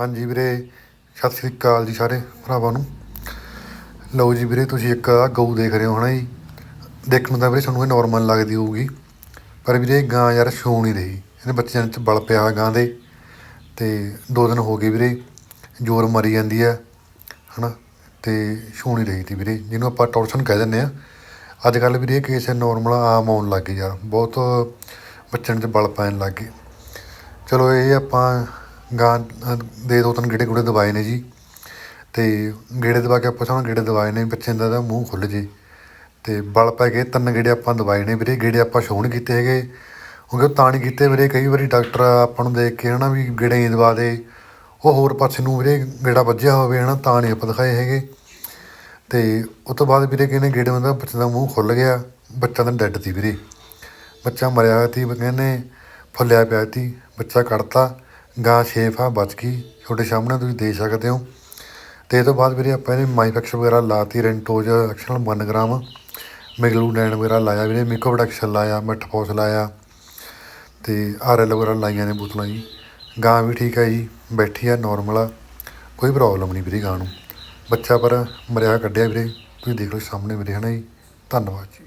ਹਾਂਜੀ ਵੀਰੇ, ਸਤਿ ਸ੍ਰੀ ਅਕਾਲ ਜੀ ਸਾਰੇ ਭਰਾਵਾਂ ਨੂੰ। ਲਓ ਜੀ ਵੀਰੇ, ਤੁਸੀਂ ਇੱਕ ਆਹ ਗਊ ਦੇਖ ਰਹੇ ਹੋ ਹਨਾ ਜੀ। ਦੇਖਣ ਨੂੰ ਤਾਂ ਵੀਰੇ ਤੁਹਾਨੂੰ ਇਹ ਨਾਰਮਲ ਲੱਗਦੀ ਹੋਊਗੀ। ਪਰ ਵੀਰੇ ਇਹ ਗਾਂ ਯਾਰ ਸ਼ੋ ਨਹੀਂ ਰਹੀ। ਇਹਦੇ ਬੱਚਿਆਂ 'ਚ ਬਲ ਪਿਆ ਗਾਂ ਦੇ। ਤੇ ਦੋ ਦਿਨ ਹੋ ਗਏ ਵੀਰੇ, ਜ਼ੋਰ ਮਰੀ ਜਾਂਦੀ ਆ, ਹਨਾ। ਤੇ ਸ਼ੋ ਨਹੀਂ ਰਹੀ ਤੀ ਵੀਰੇ, ਜਿਹਨੂੰ ਆਪਾਂ ਟੌਰਸ਼ਨ ਕਹਿ ਦਿੰਦੇ ਆ। ਅੱਜ ਕੱਲ੍ਹ ਵੀਰੇ ਇਹ ਕੇਸ ਨਾਰਮਲ ਆਮ ਆਉਣ ਲੱਗ ਗਏ ਯਾਰ। ਬਹੁਤ ਬੱਚਿਆਂ 'ਚ ਬਲ ਪੈਣ ਲੱਗ ਗਏ। ਚਲੋ ਇਹ ਆਪਾਂ ਗਾਂ ਦੇ ਦੋ ਤਿੰਨ ਗੇੜੇ ਗੂੜੇ ਦਵਾਏ ਨੇ ਜੀ। ਅਤੇ ਗੇੜੇ ਦਵਾ ਕੇ ਆਪਾਂ ਸਾਨੂੰ ਗੇੜੇ ਦਵਾਏ ਨੇ ਬੱਚਿਆਂ ਦਾ ਤਾਂ ਮੂੰਹ ਖੁੱਲ੍ਹ ਜੇ। ਅਤੇ ਬਲ ਪੈ ਗਏ ਤਿੰਨ ਗੇੜੇ ਆਪਾਂ ਦਵਾਏ ਨੇ ਵੀਰੇ। ਗੇੜੇ ਆਪਾਂ ਸ਼ੋਅ ਨਹੀਂ ਕੀਤੇ ਹੈਗੇ। ਕਿਉਂਕਿ ਉਹ ਤਾਂ ਨਹੀਂ ਕੀਤੇ ਵੀਰੇ। ਕਈ ਵਾਰੀ ਡਾਕਟਰ ਆਪਾਂ ਨੂੰ ਦੇਖ ਕੇ ਹਨਾ ਵੀ ਗੇੜੇ ਨਹੀਂ ਦਵਾ ਦੇ। ਉਹ ਹੋਰ ਪਾਸੇ ਨੂੰ ਵੀਰੇ ਗੇੜਾ ਵੱਜਿਆ ਹੋਵੇ ਹਨਾ, ਤਾਂ ਨਹੀਂ ਆਪਾਂ ਦਿਖਾਏ ਹੈਗੇ। ਤੇ ਉਸ ਤੋਂ ਬਾਅਦ ਵੀਰੇ ਕਹਿੰਦੇ ਗੇੜੇ ਦਾ ਬੱਚੇ ਦਾ ਮੂੰਹ ਖੁੱਲ ਗਿਆ। ਬੱਚਾ ਤਾਂ ਡੈੱਡ ਸੀ ਵੀਰੇ। ਬੱਚਾ ਮਰਿਆ ਹੋਇਆ ਸੀ, ਕਹਿੰਦੇ ਫੁੱਲਿਆ ਪਿਆ ਸੀ। ਬੱਚਾ ਕੱਢਤਾ। ਗਾਂ ਸ਼ੇਫ ਆ, ਬਚ ਗਈ। ਤੁਹਾਡੇ ਸਾਹਮਣੇ ਤੁਸੀਂ ਦੇਖ ਸਕਦੇ ਹੋ। ਤੇ ਇਹ ਤੋਂ ਬਾਅਦ ਵੀਰੇ ਆਪਾਂ ਇਹਨੇ ਮਾਈਫੈਕਸ ਵਗੈਰਾ ਲਾਤੀ, ਰੈਂਟੋਜ ਐਕਸ਼ਨ 1 ਗ੍ਰਾਮ। ਮਿਗਲੂ ਡੈਨ ਵਗੈਰਾ ਲਾਇਆ ਵੀਰੇ, ਮਿਕੋ ਪ੍ਰੋਡਕਸ਼ਨ ਲਾਇਆ ਮੈਟਫੋਸ ਲਾਇਆ, ਤੇ ਆਰਐਲ ਵਗੈਰਾ ਲਾਈਆਂ ਨੇ ਬੋਤਲਾਂ ਜੀ। ਗਾਂ ਵੀ ਠੀਕ ਹੈ ਜੀ, ਬੈਠੀ ਆ ਨਾਰਮਲ ਆ। ਕੋਈ ਪ੍ਰੋਬਲਮ ਨਹੀਂ ਵੀਰੇ ਗਾਂ ਨੂੰ। ਬੱਚਾ ਪਰ ਮਰਿਆ ਕੱਢਿਆ ਵੀਰੇ। ਤੁਸੀਂ ਦੇਖ ਲਓ ਸਾਹਮਣੇ ਵੀਰੇ, ਹਨਾ ਜੀ। ਧੰਨਵਾਦ ਜੀ।